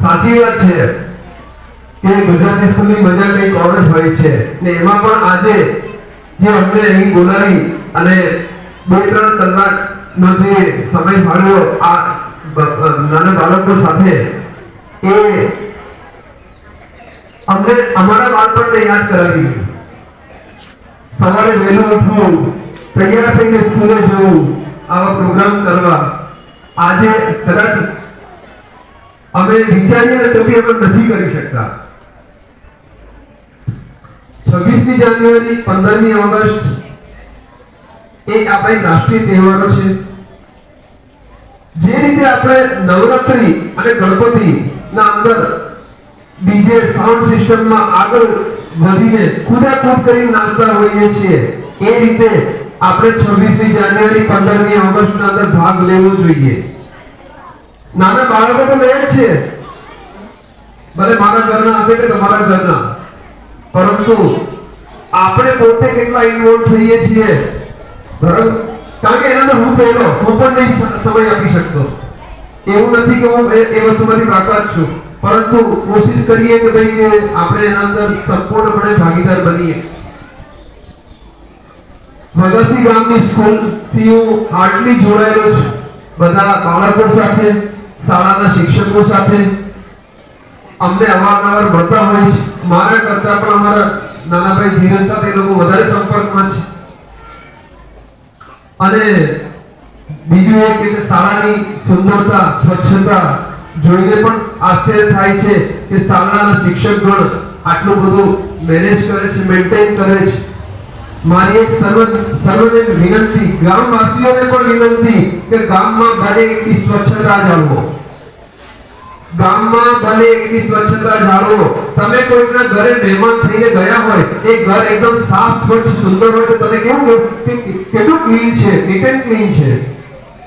સાચી વાત છે કે ગુજરાતી સ્કૂલની મજા કંઈક ઓર હોય છે. ને એમાં પણ આજે જે અમને અહીં બોલાવી અને બે ત્રણ કલાકનો જે સમય ફાળવ્યો આ નાના બાળકો સાથે, એ અમને અમારા બાળપણને યાદ કરાવી. સવારે વહેલું ઉઠવું, તૈયાર થઈને સ્કૂલે જવું, આવા પ્રોગ્રામ કરવા. આજે કદાચ અમે વિચારીએ તો બી અમે નથી કરી શકતા. છવ્વીસમી જાન્યુઆરી, પંદરમી ઓગસ્ટ એ આપણા રાષ્ટ્રીય તહેવારો છે. જે રીતે આપણે નવરાત્રી અને ગણપતિ ના અંદર ડીજે સાઉન્ડ સિસ્ટમમાં આગળ વધીને કુદાકૂદ કરી નાચતા હોઈએ છીએ, એ રીતે આપણે 26મી જાન્યુઆરી 15મી ઓગસ્ટના અંદર ભાગ લેવો જોઈએ. નાના બાળકો તો લે છે. ભલે મારા ઘરના હશે કે તમારા ઘરના. પરંતુ આપણે પોતે કેટલા ઇન્વોલ્વ થઈએ છીએ. બરાબર? કારણ કે એના હું પહેલો, હું પણ નહીં સમય આપી શકતો. એવું નથી કે હું એ વસ્તુમાંથી બાકાત છું. પરંતુ કોશિશ કરીએ કે ભાઈ કે આપણે એના અંદર સંપૂર્ણપણે ભાગીદાર બનીએ. વગાસી ગામની સ્કૂલથી હું હાર્ડલી જોડાયેલો છું. બધા બાળકો સાથે, શાળાના શિક્ષકો સાથે. અમને અવારનવાર મળતા હોય છે. મારા કરતા પણ અમારા નાનાભાઈ ધીરજ સાથે લોકો વધારે સંપર્કમાં છે. અને બીજું એ કે શાળાની સુંદરતા, સ્વચ્છતા જોઈને પણ આશ્ચર્ય થાય છે કે શાળાના શિક્ષકગણ આટલું બધું મેનેજ કરે છે મેન્ટેન કરે છે. મારી એક સર્વ સર્વને વિનંતી, ગ્રામવાસીઓને પણ વિનંતી કે ગામમાં ભલે એટલી સ્વચ્છતા જાળવો. ગામમાં ભલે એટલી સ્વચ્છતા જાળવો. તમે કોઈના ઘરે મહેમાન થઈને ગયા હોય, એ ઘર એકદમ સાફ, સ્વચ્છ, સુંદર હોય તો તમે કેવું કે કેટલું ક્લીન છે નીટ ક્લીન છે.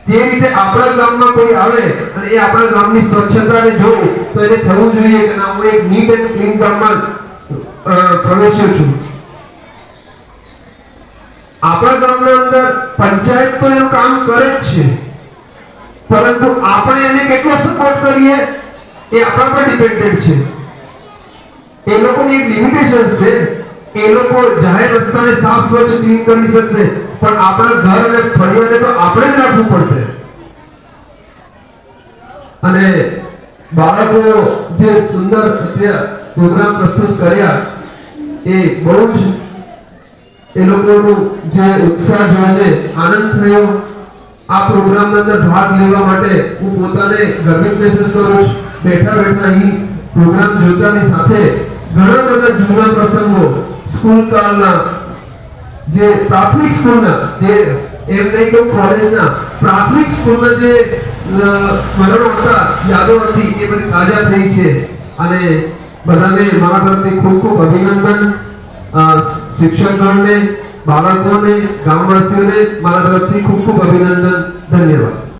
જે રીતે આપણા ગામમાં કોઈ આવે અને એ આપણા ગામની સ્વચ્છતાને જોવું, તો એને થવું જોઈએ કે ના, હું એક નીટ એન્ડ ક્લીન ગામમાં પ્રવેશ્યો છું. આપણા ગામના અંદર પંચાયત તો એનું કામ કરે જ છે. પરંતુ આપણે એને કેટલો સપોર્ટ કરીએ એ આપણા પર ડિપેન્ડેન્ટ છે. એ લોકોની એક લિમિટેશન છે એ લોકો જાહેર રસ્તાને સાફ સ્વચ્છ ક્લીન કરી શકશે, પણ આપણા ઘર અને ફળિયાને તો આપણે જ રાખવું પડશે. અને બાળકો જે સુંદર પ્રોગ્રામ પ્રસ્તુત કર્યા, એ બહુ જ એ લોકોનું જે ઉત્સાહ જોઈને આનંદ થયો. આ પ્રોગ્રામની અંદર ભાગ લેવા માટે હું પોતાને ગર્વિત મહેસૂસ કરું છું. બેઠા બેઠા અહીં પ્રોગ્રામ જોતાની સાથે ઘણા બધા જૂના પ્રસંગો, સ્કૂલ કાળના, જે પ્રાથમિક સ્કૂલના, જે એમ નહીં કે કોલેજના, પ્રાથમિક સ્કૂલના જે સ્મરણો હતા, યાદો હતી, એ બધી તાજા થઈ છે. અને બધાને મારા તરફથી ખૂબ ખૂબ અભિનંદન. શિક્ષકગણને બાળકોને ગામવાસીઓને મારા તરફથી ખૂબ ખૂબ અભિનંદન ધન્યવાદ